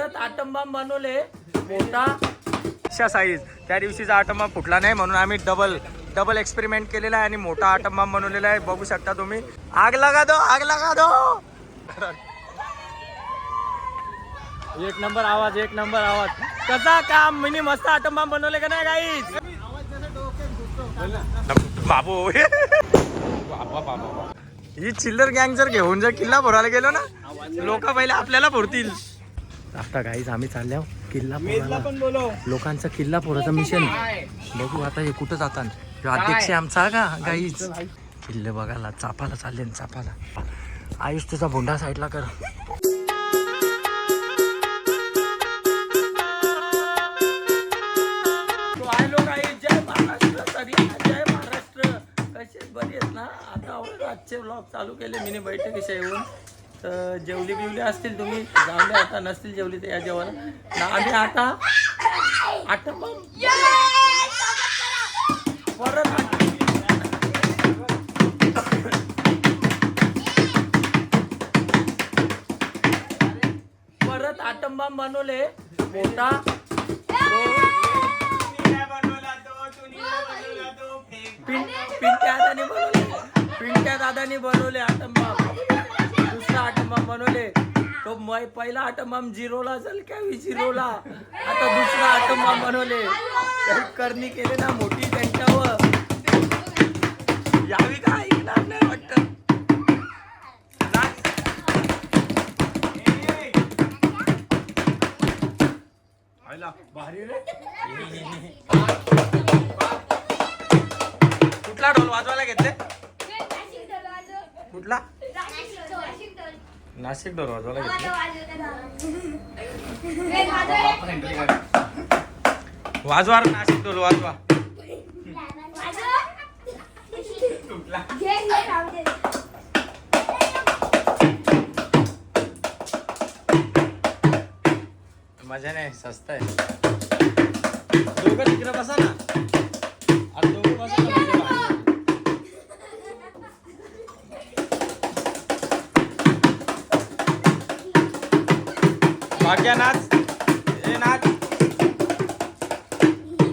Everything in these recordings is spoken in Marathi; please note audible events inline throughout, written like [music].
परत आटम बॉम्ब बनवले. मोठा. अशा साईज त्या दिवशीचा आटम बॉम्ब फुटला नाही म्हणून आम्ही डबल डबल एक्सपेरिमेंट केलेला आहे आणि मोठा आटम बॉम्ब बनवलेला आहे. बघू शकता तुम्ही. आग लगा दो आग लगा दो! एक नंबर आवाज एक नंबर आवाज. कसा काम? मिनी मस्त आटम बॉम्ब बनवले का नाही गाईच बाबू. ही चिल्लर गँग जर घेऊन जर किल्ला भरायला गेलो ना लोक पहिले आपल्याला भरतील. आता गाईज आम्ही चालल्या किल्ला फोडायला. लोकांचा किल्ला फोडायचं मिशन बघू आता हे कुठं जातात. ह्यो अध्यक्ष आमचा का गाईज किल्ले बघायला चापाला चालले चापाला आयुष तुझा भोंडा साईडला कर. बरी आहेत ना? आता आजचे ब्लॉग चालू केले. मिनी बैठकीच्या येऊन. तर जेवली बिवली असतील तुम्ही जाऊन आता नसतील जेवली तर या जेवण आम्ही आता आठ परत परत आटम बॉम्ब बनवले मोठा पिंट्या दादानी बनवले. पिंट्या दादानी बनवले आटम बॉम्ब मग म्हणले तो मै पहिला आटम बॉम्ब झिरोला झाल काय झिरोला आता दुसरा आटम बॉम्ब बनवले करणी केले ना मोठी त्यांच्यावर. यावी का ऐकणार नाही वाटत? भारी रे. नाशिक ढोल वाजवायला घेतले. वाजवा रे. नाशिक ढोल वाजवा. मजा नाही स्वस्त आहे. तिकडे बसा ना. भाग्या नाच? ए नाच।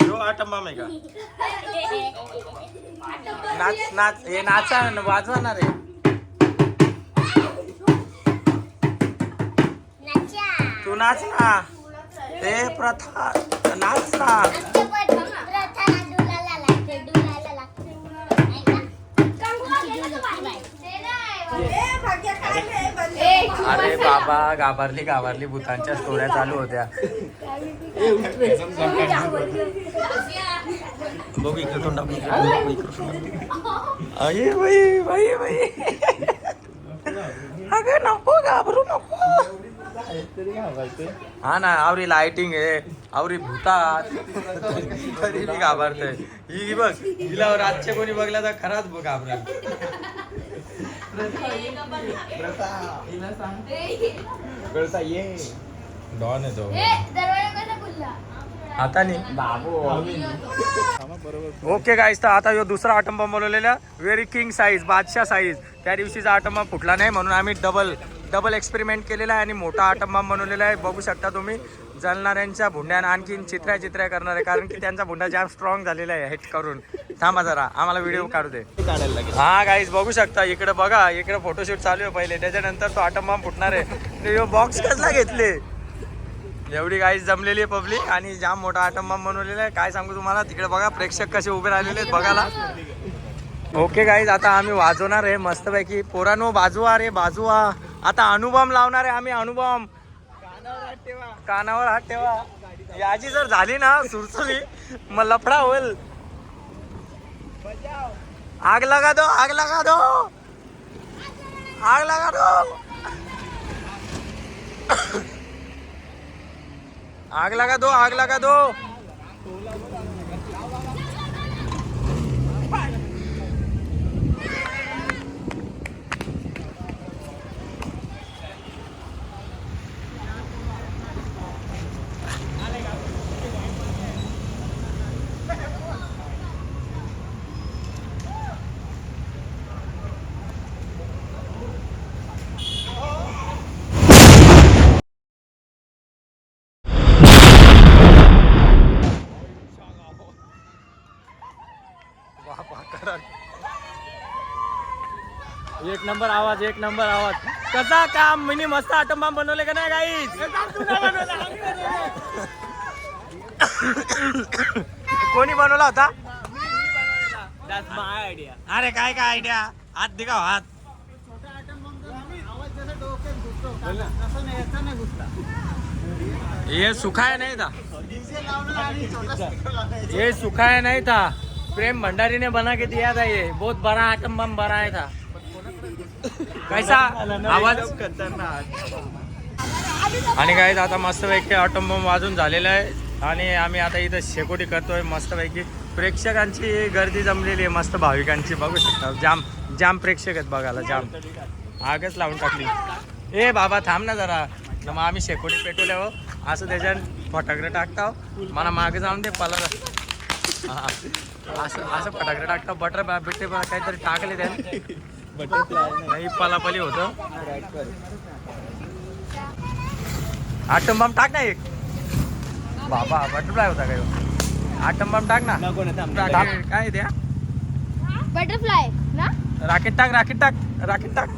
जो आटम बम आहे का? नाच नाच हे नाचा ना, वाजवा ना रे तू नाच ना. ए प्रथा नाच ना. अरे. बाबा गाभारली गाभारली भूतांच्या स्टोऱ्या चालू होत्या. बघू इकडे तोंड दाखव, इकडे तोंड दाखव, इकडे तोंड दाखव. अये बाई बाई बाई. अगं नको घाबरू नको. हा ना आवरी लाइटिंग आहे. आवरी भूतात. तरी मी घाबरतोय. ही बघ हिला रातचे कोणी बघला तर खराच बघ घाबरेल. डॉन ओके गाईज तर आता ह्यो दुसरा आटम बॉम्ब बनवलेला. व्हेरी किंग साईज बादशाह साईज त्या दिवशीचा आटम बॉम्ब फुटला नाही म्हणून आम्ही डबल डबल एक्सपेरिमेंट केलेला आहे आणि मोठा आटम बॉम्ब बनवलेला आहे. बघू शकता तुम्ही. जलणाऱ्यांच्या भुंड्यानं आणखीन चित्र्या चित्र्या करणार आहे कारण की त्यांचा भुंडा जाम स्ट्रॉंग झालेला आहे हिट करून. थांबा जरा आम्हाला व्हिडिओ काढू दे. हा गाईज बघू शकता इकडे बघा इकडे फोटोशूट चालू आहे पहिले. त्याच्यानंतर तो आटम बॉम्ब फुटणार आहे. बॉक्स कसला घेतले? एवढी गाईज जमलेली आहे पब्लिक आणि जाम मोठा आटम बॉम्ब बनवलेला आहे. काय सांगू तुम्हाला? तिकडे बघा प्रेक्षक कसे उभे राहिलेले आहेत बघायला. ओके गाईज आता आम्ही वाजवणार आहे. मस्तपैकी पोरानो बाजूवा रे बाजूवा आता अनुभव लावणार आहे आम्ही अनुभव कानावर हात ठेवा. याची जर झाली ना सुरसुरी मग लफडा होईल. आग लगा दो आग लगा दो. आग लगा दो. आग लगा दो आग लगा दो. एक नंबर आवाज एक नंबर आवाज. कसा काम? मिनी मस्त आटम बॉम्ब बनवले का नाही गाईस [coughs] कोणी बनवला होता? आयडिया अरे काय काय आयडिया हात दिखाव हात. ये सुखाया नहीं था ये सुखाया नहीं था प्रेम भंडारी ने बना के दिया था ये. बहुत बड़ा आटम बम बनाया था. कैसा आवाज? आणि काय आता मस्तपैकी ऑटम वाजून झालेला आहे. आणि आम्ही आता इथं शेकोटी करतोय मस्तपैकी. प्रेक्षकांची गर्दी जमलेली आहे मस्त भाविकांची. बघू शकता जाम जाम प्रेक्षक आहेत बघायला जाम. आगच लावून टाकली. ए बाबा थांब ना जरा. मग आम्ही शेकोटी पेटवल्यावर हो. असं त्याच्यात फटाकडे टाकता हो. मला मागे जाऊन दे पला असं असं फटाकडे टाकता बटर बिटे काहीतरी टाकले त्याने. नाही पलापली होतं. आटम बम टाक ना एक. बाबा बटरफ्लाय होता काय ह्यो? आटम बम टाक ना. काय द्या बटरफ्लाय ना? राकेट टाक राकेट टाक राकेट टाक.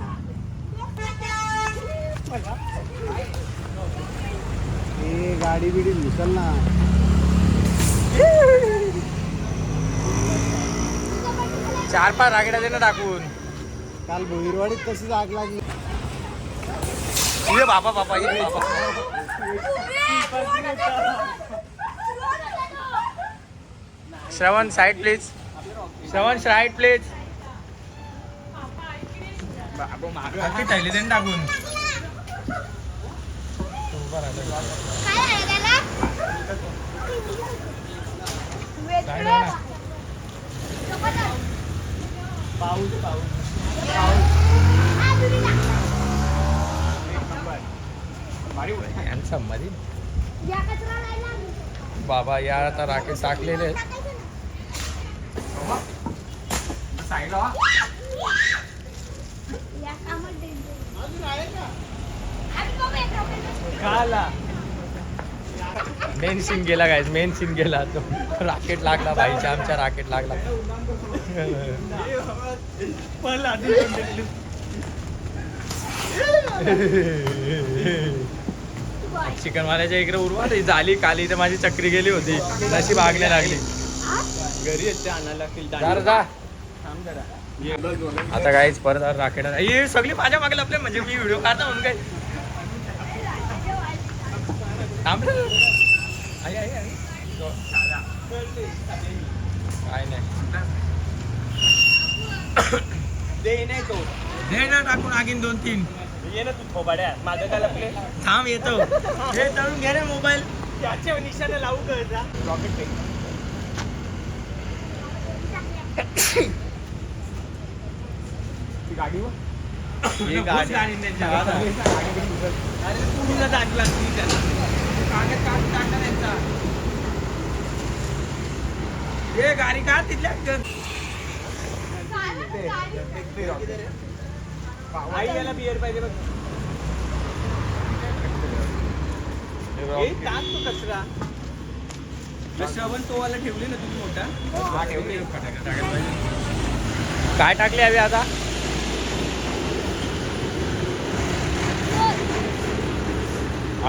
गाडी बिडी घुसल ना. चार पाच राकेटा ना टाकून. काल भोईरवाडीत तशीच आग लागली. ये बाबा बाबा ये बाबा. Shravan side please Shravan side please थैली टाकून. पाऊस पाऊस. मध्ये या कचरा नाही लागला. बाबा या आता राकेट टाकलेले आहेत या कामात danger. आम्ही बघू एक rocket. खाला मेन सीन गेला गायज मेन सीन गेला तो राकेट लागला भाईच्या आमच्या राकेट लागला चिकन वाल्याच्या इकडे उरवा झाली काली तर माझी चक्री गेली होती. नशी भागल्या लागली. घरी येते आणायला आता काहीच परत राकेट ही सगळी माझ्या मागे लपले म्हणजे मी व्हिडिओ काढतो म्हणून काय? थांब रे. आई, आई, आई. काय नाही. दे नाही तो. दे ना टाकून आगीन दोन तीन. ये ना तू थोबाड्या. माझं काय लपले थांब येतो. हे तळून घे रे मोबाईल. त्याचे निशाने लावू कळता रॉकेट ती गाडी गाडी. अरे पुढीला दाट लागली त्याला कागद काढून टाकला त्यांचा हे गाडी काढ तिथल्या. आई याला बिअर पाहिजे बघ हे टाक तो कचरा श्रवण तोवाला ठेवली ना तुम्ही मोठा हा, ठेवली. काय टाकले हवे आता?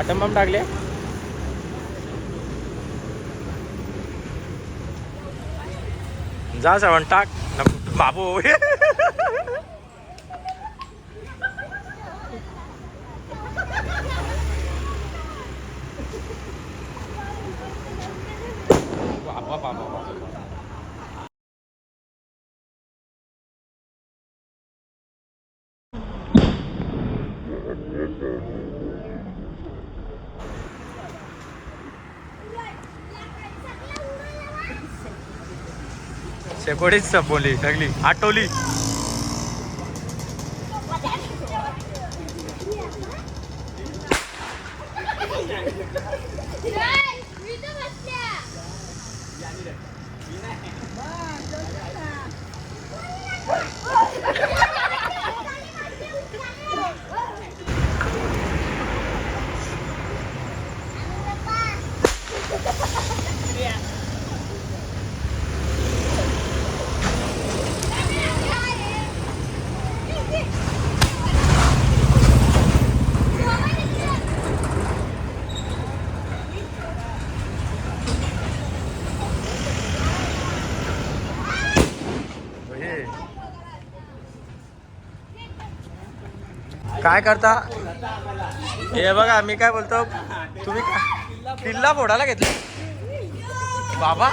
आटम बम टाकले. जा श्रवण टाक. नको, बाबू बाबा बाबा बाबा शेकोडीच बोली सगळी. आटोली. काय करता? हे बघा मी काय बोलतो? तुम्ही किल्ला फोडायला घेतला? बाबा.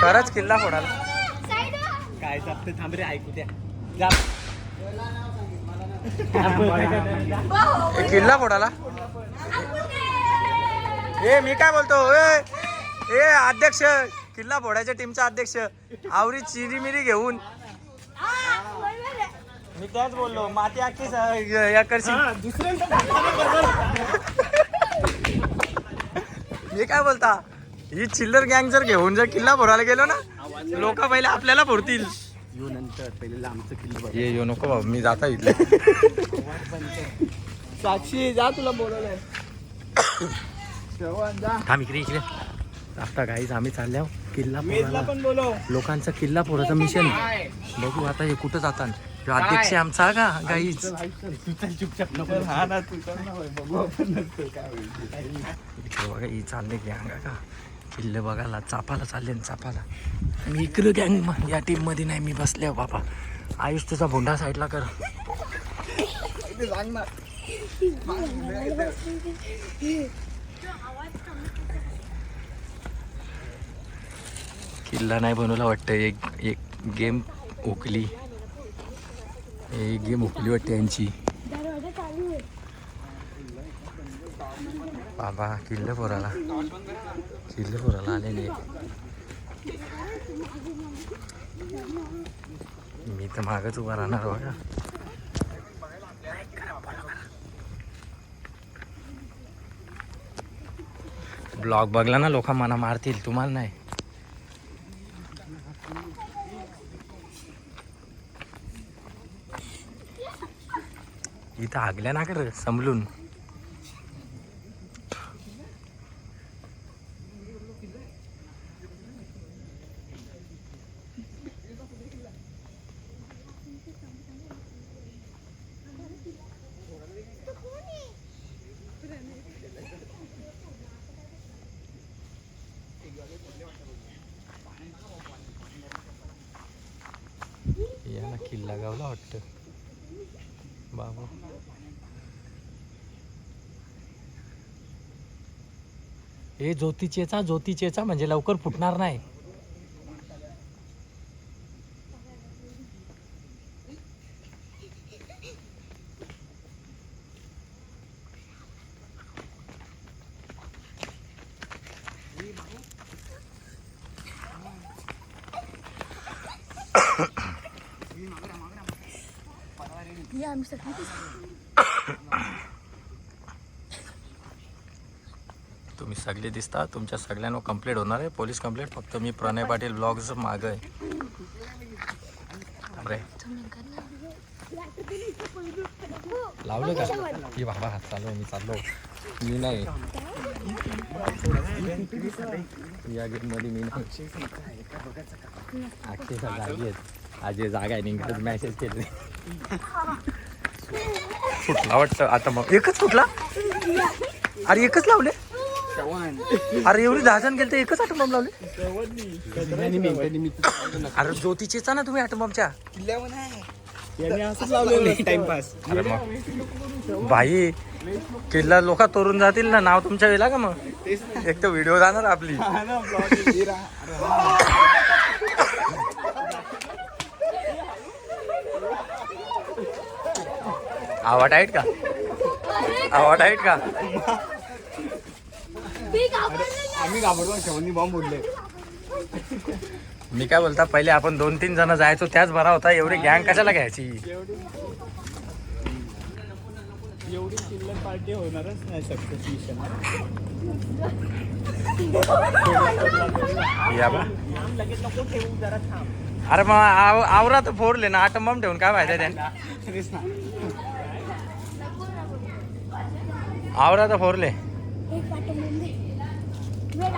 खरंच किल्ला फोडायला. काय जाते थांब रे ऐकू द्या. किल्ला फोडाला ए मी काय बोलतो? ए अध्यक्ष. किल्ला फोडायच्या टीमचा अध्यक्ष आवरी चिरी मिरी घेऊन. मी त्याच बोललो माती स- या करशील. मी काय बोलता ही चिल्लर गँग जर घेऊन जर किल्ला फोडायला गेलो ना लोक पहिले आपल्याला फोडतील. येऊ नंतर पहिले लांबचं किल्लं ये येऊ नको बाबा मी जाता इथले. साक्षी जा तुला बोलवलंय. थांब इकडे इकडे. आता गाईज आम्ही चालल्या किल्ला बोलव. लोकांचा किल्ला फोडायचं मिशन बघू आता हे कुठं जातात. अध्यक्ष आहे आमचा का? गाईज तू चल चुपचाप नको हा ना तू चल ना बाई, बघू ही चालले गँग का? किल्ले बघायला चापाला चालले ना चापाला मी इकडं गँग या टीममध्ये नाही मी बसले बाबा. आयुष तुझा भोंडा साईडला कर. सांग ना. किल्ला नाही बनवला वाटतं. एक एक गेम ओकली एक गेम ओकली वाटते यांची. बाबा किल्ले पोराला. किल्ले पोराला आले नाही. मी तर मागच उभा राहणार बघा. ब्लॉग बघला ना लोक मना मारतील तुम्हाला नाही. इथं आगल्या ना कर समलून. किल्ला गावला ए ज्योतीचेचा ज्योतीचेचा म्हणजे लवकर फुटणार नाही. हे आम्ही सगळी तुम्ही सगळे दिसता तुमच्या सगळ्यांवर कंप्लेंट होणार आहे. पोलीस कंप्लेंट फक्त मी प्रणय पाटील ब्लॉग्स माग आहे. अरे. लावलं का? की बाबा हात चालू आहे मी चाललो. मी नाही. या गेटमध्ये मी नाही. अक्षरशः जागी आहेत. आज जागा आहे निघत मॅसेज केले फुटला वाटतं. आता मग एकच फुटला? अरे एकच लावले? अरे एवढी दहा जण गेले तर एकच आटम बॉम्ब लावले. अरे ज्योतीचेचा ना तुम्ही आटम बॉम्बच्या टाइमपास अरे मग. भाई किल्ला लोक तोरून जातील ना नाव तुमच्या वेळेला का मग? एक तर व्हिडिओ जाणार आपली. आवाट आहेत का? आवाट आहेत का. आम्ही घाबरलो शेवणी बॉम्ब उडले. मी काय बोलता पहिले आपण दोन तीन जण जायचो त्याच बरा होता एवढी गँग कशाला घ्यायची? एवढी चिल्लर पार्टी होणारच नाही सक्सेस मिशन अरे मग आव- आवरा तर फोडले ना आटम बॉम्ब ठेवून काय फायदा त्यांना आवरा तर फोडले एक पाठवून दे. वेळ आधी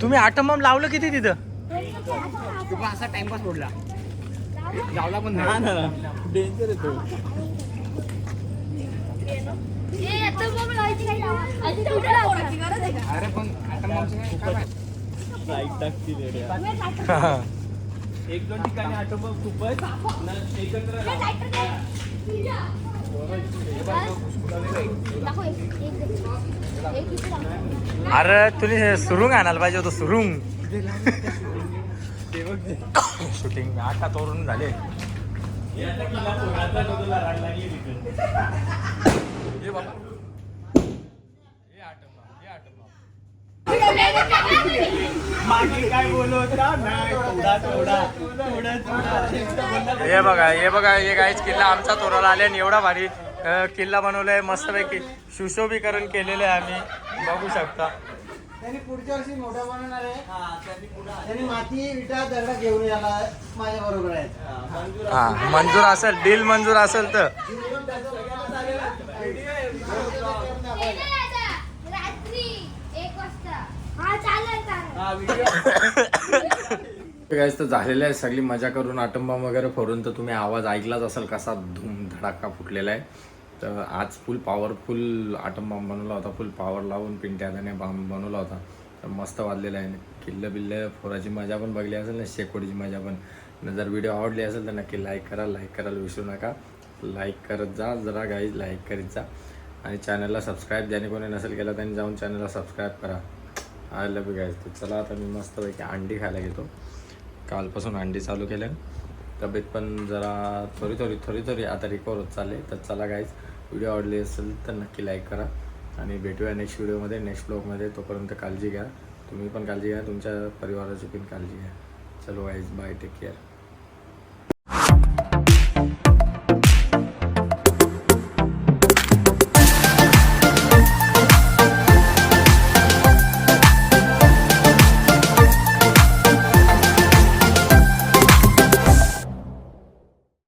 तुम्ही आटम बॉम्ब लावलं किती तिथं? तू पण असा टाइमपास उडला गावला पण नाही. डेंजर आहे तो? अरे पण. [laughs] एक दोन ठिकाणी आटोबा खूपच. न एकत्र लावा. दाखव एक एक दे. एक इथे दाखव. अरे तुम्ही हे सुरुंग आणायला पाहिजे होतं सुरुंग ते बघ ते. शूटिंग आता तोरून झाले हे हे बाबा आटम आटम मागे काय बोलत होता नाही थोडा थोडा थोडा थोडा. बघा हे बघा हे काहीच किल्ला आमचा तोराला आले आणि एवढा भारी किल्ला बनवलाय मस्तपैकी सुशोभीकरण केलेलं आहे आम्ही. बघू शकता. त्यांनी पुढच्या वर्षी मोठा बनवणार आहे. त्यांनी माती विटा दगडा घेऊन यायला माझ्या बरोबर आहेत. हा मंजूर असेल. डील मंजूर असेल तर रात्री एक वाजता हा [laughs] गाईज तर झालेलं आहे सगळी मजा करून आटंबा वगैरे फोडून तर तुम्ही आवाज ऐकलाच असेल कसा धूम धडाका फुटलेला आहे. तर आज फुल पॉवरफुल आटम बॉम्ब बनवला होता फुल पॉवर लावून पिंट्याने बांब बनवला होता. तर मस्त वाजलेला आहे. किल्लं बिल्लं फोराची मजा पण बघली असेल ना शेकोडीची मजा पण. न जर व्हिडिओ आवडली असेल तर नक्की लाईक करा लाईक करायला विसरू नका. लाईक करत जा जरा गाईज लाईक करीत जा. आणि चॅनलला सबस्क्राईब ज्याने कोणी नसेल केलं त्यांनी जाऊन चॅनलला सबस्क्राईब करा. आय लव यू तर चला आता मी मस्तपैकी अंडी खायला घेतो. कालपासून अंडी चालू केल्या. तब्येत पण जरा थोडी थोडी थोडी थोडी आता रिकवर होत चालले तर चला गाईज व्हिडिओ आवडली असेल तर नक्की लाईक करा. आणि भेटूया नेक्स्ट व्हिडिओमध्ये नेक्स्ट ब्लॉगमध्ये तोपर्यंत काळजी घ्या. तुम्ही पण काळजी घ्या. तुमच्या परिवाराची पण काळजी घ्या. चलो गाईज बाय टेक केअर